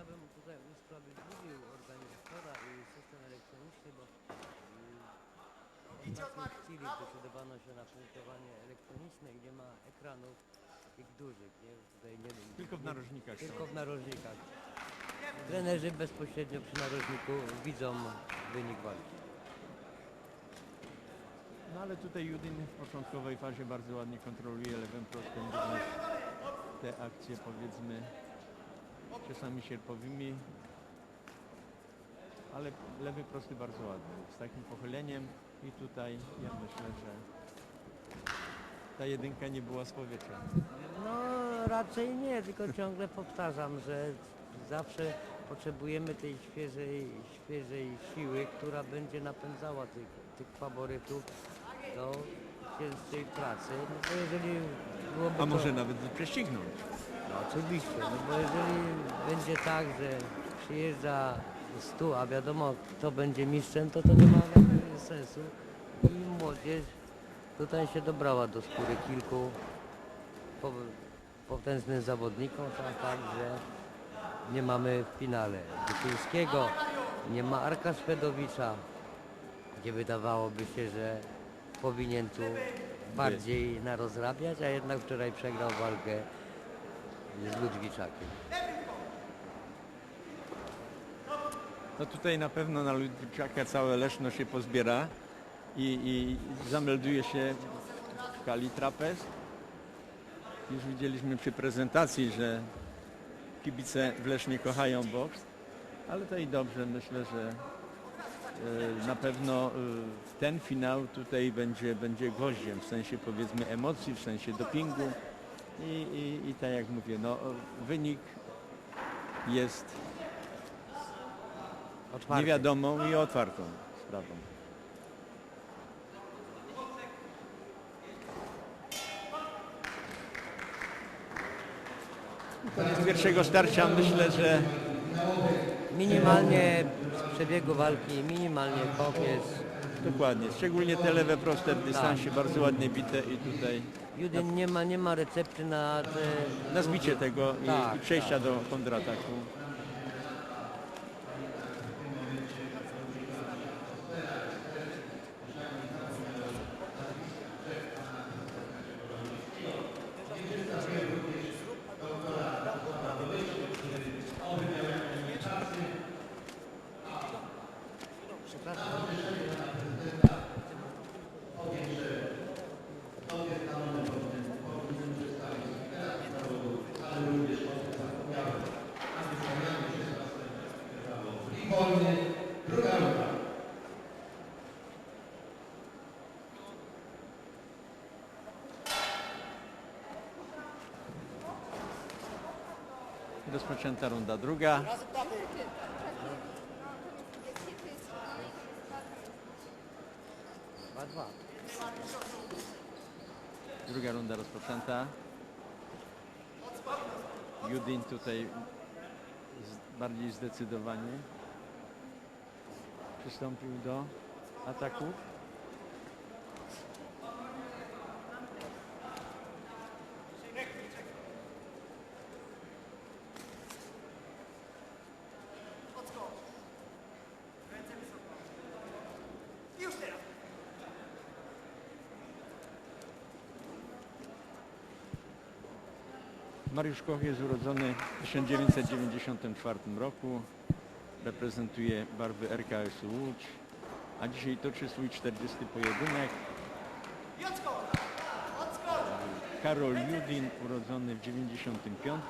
ja bym tutaj usprawiedliwił organizatora i system elektroniczny, bo yy, w ostatniej chwili decydowano się na punktowanie elektroniczne, gdzie ma ekranów takich dużych, nie? Tutaj nie Tylko w narożnikach. Tylko w narożnikach. Trenerzy bezpośrednio przy narożniku widzą wynik walki. No ale tutaj Judin w początkowej fazie bardzo ładnie kontroluje lewym również te akcje powiedzmy czasami sierpowymi, ale lewy prosty bardzo ładny, z takim pochyleniem i tutaj ja myślę, że ta jedynka nie była z powietrza. No raczej nie, tylko ciągle powtarzam, że zawsze potrzebujemy tej świeżej, świeżej siły, która będzie napędzała tych, tych faworytów do cięższej pracy. No jeżeli byłoby A to, może nawet prześcignąć. No oczywiście, no bo jeżeli będzie tak, że przyjeżdża 100, a wiadomo kto będzie mistrzem, to to nie ma sensu. I młodzież tutaj się dobrała do skóry kilku po- potężnym zawodnikom, a także nie mamy w finale Wyczyńskiego, nie ma Arka Szwedowicza, gdzie wydawałoby się, że powinien tu bardziej narozrabiać, a jednak wczoraj przegrał walkę z Ludwiczakiem. No tutaj na pewno na Ludwiczaka całe Leszno się pozbiera i, i zamelduje się w kali trapez. Już widzieliśmy przy prezentacji, że kibice w Lesznie kochają boks, ale to i dobrze, myślę, że e, na pewno e, ten finał tutaj będzie, będzie gwoździem w sensie powiedzmy emocji, w sensie dopingu i, i, i tak jak mówię, no wynik jest Otwarty. niewiadomą i otwartą sprawą. Koniec pierwszego starcia myślę, że Minimalnie z przebiegu walki, minimalnie jest. dokładnie, szczególnie te lewe proste w dystansie bardzo ładnie bite i tutaj Judyn nie ma, nie ma recepty na te... na zbicie tego i, Tak, i przejścia do kontrataku. Rozpoczęta runda druga. Druga runda rozpoczęta. Judin tutaj bardziej zdecydowanie przystąpił do ataków. Mariusz Koch jest urodzony w 1994 roku. Reprezentuje barwy RKS Łódź, a dzisiaj toczy swój 40. pojedynek. Karol Judin, urodzony w 95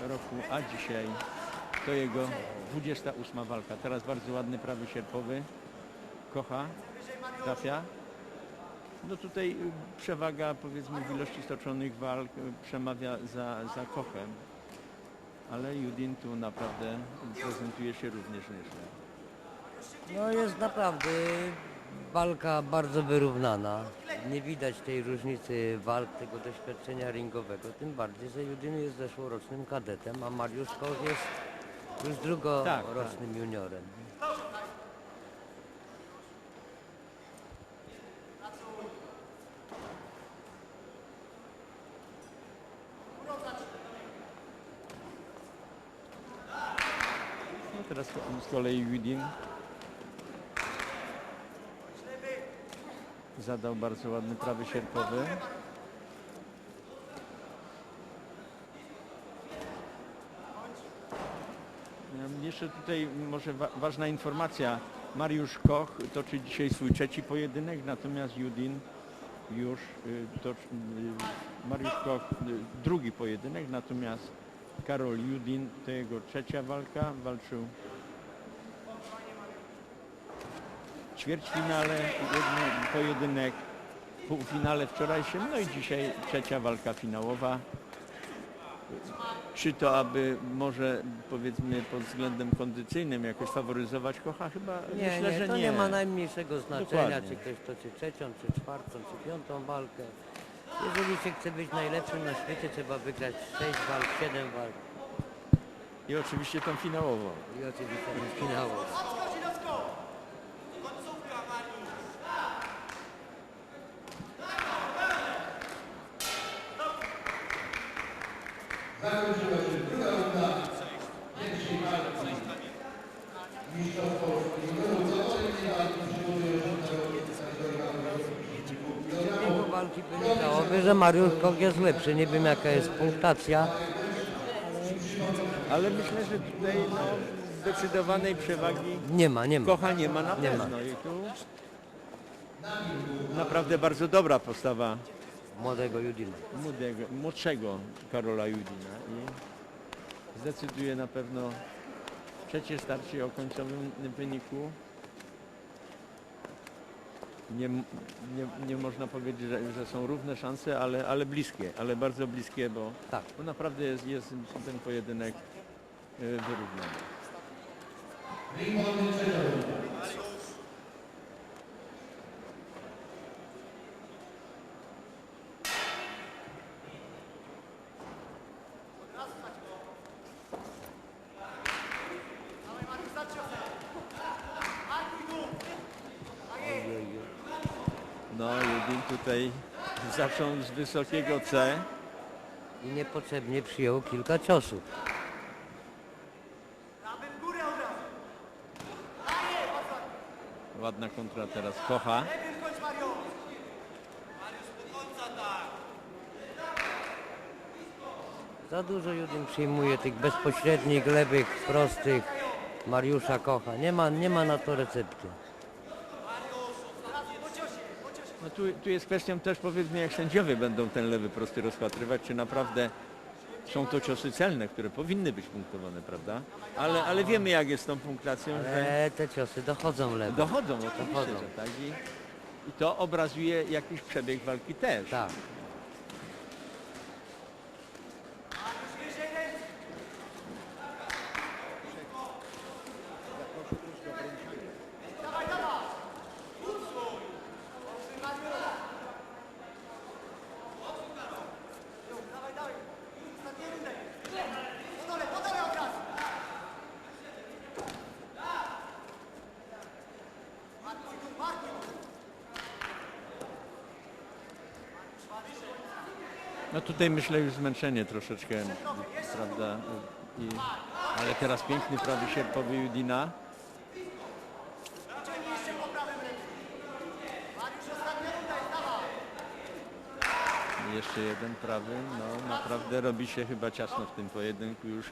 roku, a dzisiaj to jego 28 walka. Teraz bardzo ładny prawy sierpowy. Kocha, trafia. No tutaj y, przewaga powiedzmy w ilości stoczonych walk y, przemawia za, za Kochem. Ale Judin tu naprawdę prezentuje się również nieźle. No jest naprawdę walka bardzo wyrównana. Nie widać tej różnicy walk, tego doświadczenia ringowego. Tym bardziej, że Judyn jest zeszłorocznym kadetem, a Mariusz Koch jest już drugorocznym juniorem. Teraz z kolei Judin zadał bardzo ładny prawy sierpowy. Jeszcze tutaj może wa ważna informacja. Mariusz Koch toczy dzisiaj swój trzeci pojedynek, natomiast Judin już y, toczy, y, Mariusz Koch y, drugi pojedynek, natomiast Karol Judin to jego trzecia walka. Walczył w ćwierćfinale, jeden pojedynek w półfinale wczorajszym, no i dzisiaj trzecia walka finałowa. Czy to aby może powiedzmy pod względem kondycyjnym jakoś faworyzować Kocha? Chyba Nie, myślę, nie, że to nie. nie. ma najmniejszego znaczenia, Dokładnie. czy ktoś toczy trzecią, czy czwartą, czy piątą walkę. Jeżeli się chce być najlepszym na świecie, trzeba wygrać 6 walk, 7 walk I oczywiście tą finałową. i oczywiście ten finałowy. Z jego walki wynikałoby, że Mariusz Koch jest lepszy. Nie wiem jaka jest punktacja. Ale myślę, że tutaj no, zdecydowanej przewagi Nie ma, nie ma. Kocha nie ma na Nie ma. pewno. I tu naprawdę bardzo dobra postawa Młodego Judina. młodego, młodszego Karola Judina i zdecyduje na pewno trzecie starcie o końcowym wyniku. Nie, nie, nie można powiedzieć, że, że są równe szanse, ale, ale bliskie, ale bardzo bliskie, bo, Tak. bo naprawdę jest, jest ten pojedynek y, wyrównany. No, Judin tutaj zaczął z wysokiego C. I niepotrzebnie przyjął kilka ciosów. Ładna kontra teraz Kocha. Za dużo Judin przyjmuje tych bezpośrednich, lewych, prostych Mariusza Kocha. Nie ma, nie ma na to recepty. No tu, tu jest kwestią też powiedzmy jak sędziowie będą ten lewy prosty rozpatrywać, czy naprawdę są to ciosy celne, które powinny być punktowane, prawda? Ale, ale wiemy jak jest z tą punktacją, że Ale te ciosy dochodzą lewo. dochodzą oczywiście, Dochodzą. że tak i, i to obrazuje jakiś przebieg walki też. Tak. No tutaj myślę już zmęczenie troszeczkę, prawda? I, ale teraz piękny prawy sierpowy Judina. I Jeszcze jeden prawy, no naprawdę robi się chyba ciasno w tym pojedynku już.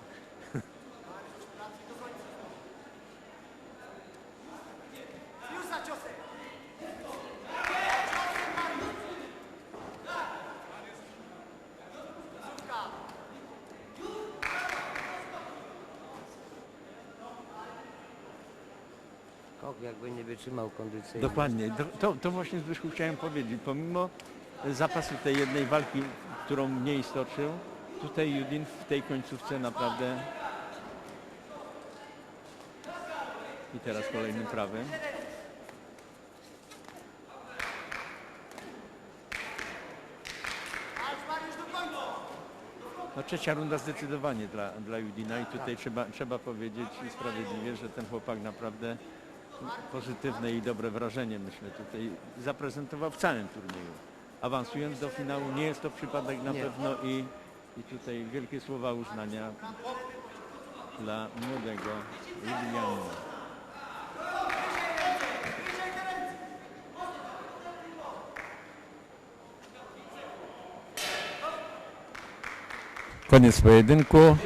Jakby nie wytrzymał kondycyjnie. Dokładnie, to, to, właśnie Zbyszku chciałem powiedzieć. Pomimo zapasu tej jednej walki, którą mniej stoczył, tutaj Judin w tej końcówce naprawdę i teraz kolejnym prawym. No trzecia runda zdecydowanie dla, dla Judina i tutaj trzeba, trzeba powiedzieć sprawiedliwie, że ten chłopak naprawdę pozytywne i dobre wrażenie myślę tutaj zaprezentował w całym turnieju. Awansując do finału nie jest to przypadek na Nie. pewno i, i tutaj wielkie słowa uznania dla młodego Juliana. Koniec pojedynku.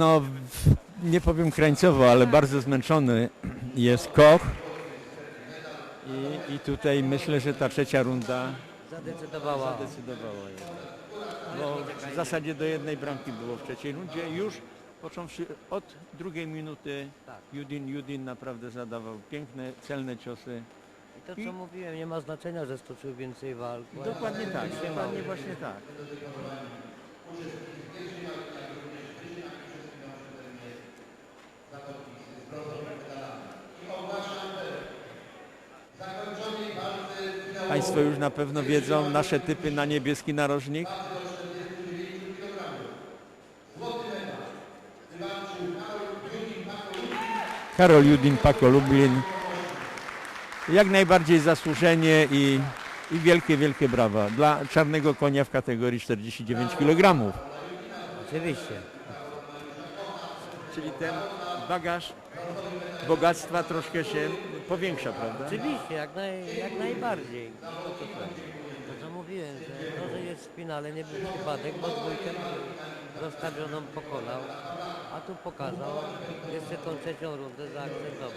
No, nie powiem krańcowo, ale bardzo zmęczony jest Koch. I, I tutaj myślę, że ta trzecia runda Zadecydowała. zadecydowała. Bo w zasadzie do jednej bramki było w trzeciej rundzie. Już począwszy od drugiej minuty Tak. Judin, Judin naprawdę zadawał piękne, celne ciosy. I to co mówiłem, nie ma znaczenia, że stoczył więcej walk. Dokładnie tak, dokładnie właśnie tak. Państwo już na pewno wiedzą nasze typy na niebieski narożnik. Karol Judin, Paco Lublin. Jak najbardziej zasłużenie i, i wielkie, wielkie brawa dla czarnego konia w kategorii 49 kg. Oczywiście. Czyli ten bagaż bogactwa troszkę się powiększa, prawda? Oczywiście, jak, naj, jak najbardziej. To co mówiłem, że to, że jest w finale nie był przypadek, bo dwójkę rozstawioną pokonał, a tu pokazał, jeszcze tą trzecią rundę zaakcentował.